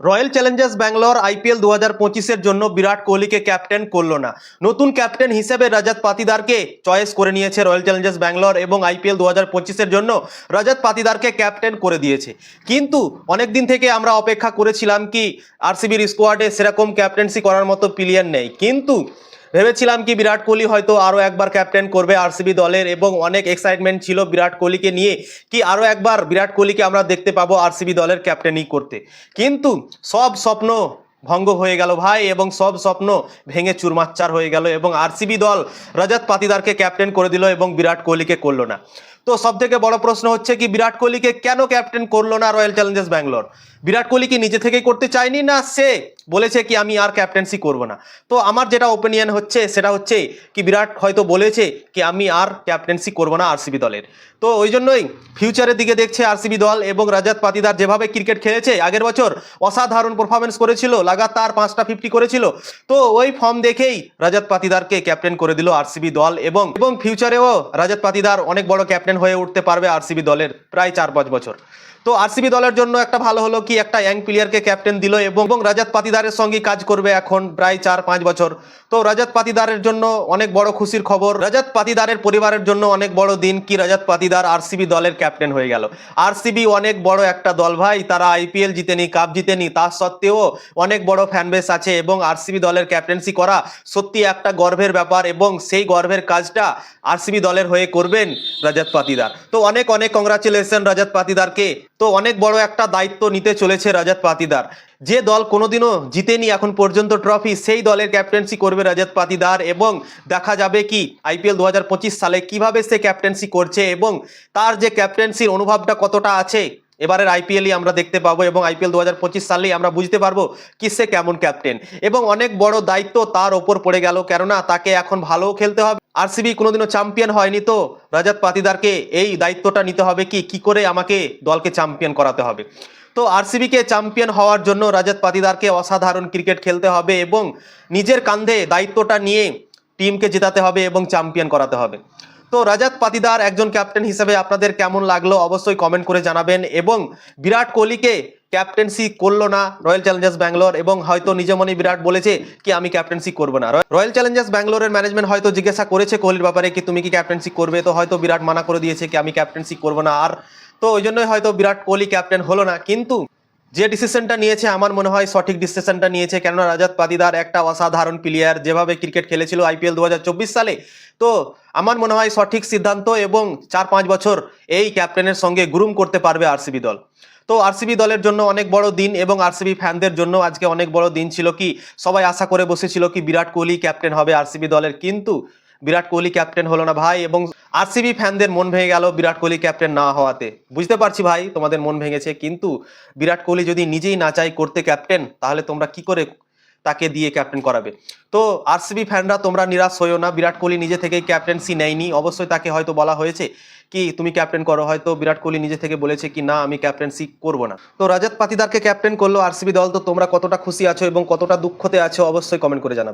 Royal Challengers Bangalore IPL দু হাজার পঁচিশের জন্য বিরাট কোহলিকে ক্যাপ্টেন করল না। নতুন ক্যাপ্টেন হিসেবে রাজাত পাতিদারকে চয়েস করে নিয়েছে রয়্যাল চ্যালেঞ্জার্স ব্যাঙ্গালোর এবং আইপিএল দু হাজার পঁচিশের জন্য রাজাত পাতিদারকে ক্যাপ্টেন করে দিয়েছে। কিন্তু অনেক দিন থেকে আমরা অপেক্ষা করেছিলাম কি, আরসিবির স্কোয়াডে সেরকম ক্যাপ্টেন্সি করার মতো প্লেয়ার নেই। কিন্তু ভেবেছিলাম কি বিরাট কোহলি হয়তো আরও একবার ক্যাপ্টেন করবে আরসিবি দলের এবং অনেক এক্সাইটমেন্ট ছিল বিরাট কোহলিকে নিয়ে কি আরও একবার বিরাট কোহলিকে আমরা দেখতে পাবো আরসিবি দলের ক্যাপ্টেনই করতে। কিন্তু সব স্বপ্ন ভঙ্গ হয়ে গেল ভাই এবং সব স্বপ্ন ভেঙে চুরমাচ্চার হয়ে গেল এবং আরসিবি দল রজত পাতিদারকে ক্যাপ্টেন করে দিল এবং বিরাট কোহলিকে করল না। তো সব থেকে বড় প্রশ্ন হচ্ছে কি বিরাট কোহলিকে কেন ক্যাপ্টেন করল না রয়্যাল চ্যালেঞ্জার্স ব্যাঙ্গালোর বিরাট কোহলি কি নিজে থেকেই করতে চায়নি না সে বলেছে কি, আমি আর ক্যাপ্টেন্সি করব না। তো আমার যেটা ওপিনিয়ন হচ্ছে, সেটা হচ্ছে কি, বিরাট হয়তো বলেছে কি, আমি আর ক্যাপ্টেন্সি করব না আরসিবি দলের। তো ওই জন্যই ফিউচারের দিকে দেখছে আরসিবি দল এবং রাজাত পাতিদার যেভাবে ক্রিকেট খেলেছে, আগের বছর অসাধারণ পারফরমেন্স করেছিল, লাগাতার পাঁচটা ফিফটি করেছিল। তো ওই ফর্ম দেখেই রাজাত পাতিদারকে ক্যাপ্টেন করে দিল আরসিবি দল এবং এবং ফিউচারেও রাজাত পাতিদার অনেক বড় ক্যাপ্টেন হয়ে উঠতে পারবে আরসিবি দলের প্রায় চার পাঁচ বছর। তো আরসিবি দলের জন্য একটা ভালো হলো কি, একটা ইয়াং প্লেয়ারকে ক্যাপ্টেন দিল এবং রাজাত রাজাত পাতিদারের সঙ্গে কাজ করবে এখন প্রায় চার, পাঁচ বছর। তো রাজাত পাতিদারের জন্য অনেক বড় খুশির খবর। রাজাত পাতিদারের পরিবারের জন্য অনেক বড় দিন কি রাজাত পাতিদার আরসিবি দলের ক্যাপ্টেন হয়ে গেল। আরসিবি অনেক বড় একটা দল ভাই, তারা আইপিএল জিতেনি, কাপ জিতেনি, তা সত্ত্বেও অনেক বড় ফ্যানবেস আছে এবং আরসিবি দলের ক্যাপ্টেন্সি করা সত্যি একটা গর্বের ব্যাপার এবং সেই গর্বের কাজটা আরসিবি দলের হয়ে করবেন রাজাত পাতিদার। তো অনেক অনেক কংগ্রাচুলেশন রাজাত পাতিদারকে। তো অনেক বড় একটা দায়িত্ব নিতে চলেছে রাজাত পাতিদার। যে দল কোনোদিনও জিতেনি এখন পর্যন্ত ট্রফি, সেই দলের ক্যাপ্টেন্সি করবে রাজাত পাতিদার এবং দেখা যাবে কি আইপিএল দু হাজার পঁচিশ সালে কীভাবে সে ক্যাপ্টেন্সি করছে এবং তার যে ক্যাপ্টেন্সির অনুভবটা কতটা আছে, এবারের আইপিএলই আমরা দেখতে পাবো এবং আইপিএল দু হাজার পঁচিশ সালেই আমরা বুঝতে পারব কি সে কেমন ক্যাপ্টেন। এবং অনেক বড় দায়িত্ব তার ওপর পড়ে গেল, কেননা তাকে এখন ভালো খেলতে হবে। আর আরসিবি কোনোদিনও চ্যাম্পিয়ন হয়নি তো, রাজাত পাতিদারকে এই দায়িত্বটা নিতে হবে কি কি করে আমাকে দলকে চ্যাম্পিয়ন করাতে হবে। তো আরসিবিকে চ্যাম্পিয়ন হওয়ার জন্য রাজাত পাতিদারকে অসাধারণ ক্রিকেট খেলতে হবে এবং নিজের কান্ধে দায়িত্বটা নিয়ে টিমকে জেতাতে হবে এবং চ্যাম্পিয়ন করাতে হবে। তো রাজাত পাতিদার একজন ক্যাপ্টেন হিসেবে আপনাদের কেমন লাগল অবশ্যই কমেন্ট করে জানাবেন এবং বিরাট কোহলিকে ক্যাপ্টেন্সি করল না রয়্যাল চ্যালেঞ্জার্স ব্যাঙ্গালোর এবং হয়তো নিজে মনে বিরাট বলেছে কি আমি ক্যাপ্টেন্সি করব না। রয়্যাল চ্যালেঞ্জার্স ব্যাঙ্গালোরের ম্যানেজমেন্ট হয়তো জিজ্ঞাসা করেছে কোহলির ব্যাপারে কি তুমি কি ক্যাপ্টেন্সি করবে, তো হয়তো বিরাট মানা করে দিয়েছে কি আমি ক্যাপ্টেন্সি করব না। আর তো ওই জন্যই হয়তো বিরাট কোহলি ক্যাপ্টেন হলো না। কিন্তু যে ডিসিশনটা নিয়েছে আমার মনে হয় সঠিক ডিসিশনটা নিয়েছে। কেননা রাজাত পাতিদার একটা অসাধারণ প্লেয়ার যেভাবে ক্রিকেট খেলেছিল আইপিএল দু হাজার চব্বিশ সালে। তো আমার মনে হয় সঠিক সিদ্ধান্ত এবং চার পাঁচ বছর এই ক্যাপ্টেনের সঙ্গে গ্রুম করতে পারবে আরসিবি দল। তো আরসিবি দলের জন্য অনেক বড় দিন এবং আরসিবি ফ্যানদের জন্য আজকে অনেক বড় দিন ছিল কি? সবাই আশা করে বসেছিল কি বিরাট কোহলি ক্যাপ্টেন হবে আরসিবি দলের, কিন্তু বিরাট কোহলি ক্যাপ্টেন হলো না ভাই এবং আরসিবি ফ্যানদের মন ভেঙে গেল বিরাট কোহলি ক্যাপ্টেন না হওয়াতে। বুঝতে পারছি ভাই তোমাদের মন ভেঙেছে, কিন্তু বিরাট কোহলি যদি নিজেই না চাই করতে ক্যাপ্টেন, তাহলে তোমরা কি করে তাকে দিয়ে ক্যাপ্টেন করাবে? তো আরসিবি ফ্যানরা তোমরা নিরাশ হইও না, বিরাট কোহলি নিজে থেকেই ক্যাপ্টেন্সি নেয়নি, অবশ্যই তাকে হয়তো বলা হয়েছে। কি তুমি ক্যাপ্টেন করো? হয়তো বিরাট কোহলি নিজে থেকে বলেছে কি, না, আমি ক্যাপ্টেন্সি করব না। তো রাজাত পাতিদারকে ক্যাপ্টেন করল আরসিবি দল। তো তোমরা কতটা খুশি আছো এবং কতটা দুঃখতে আছো? অবশ্যই কমেন্ট করে জানাবে।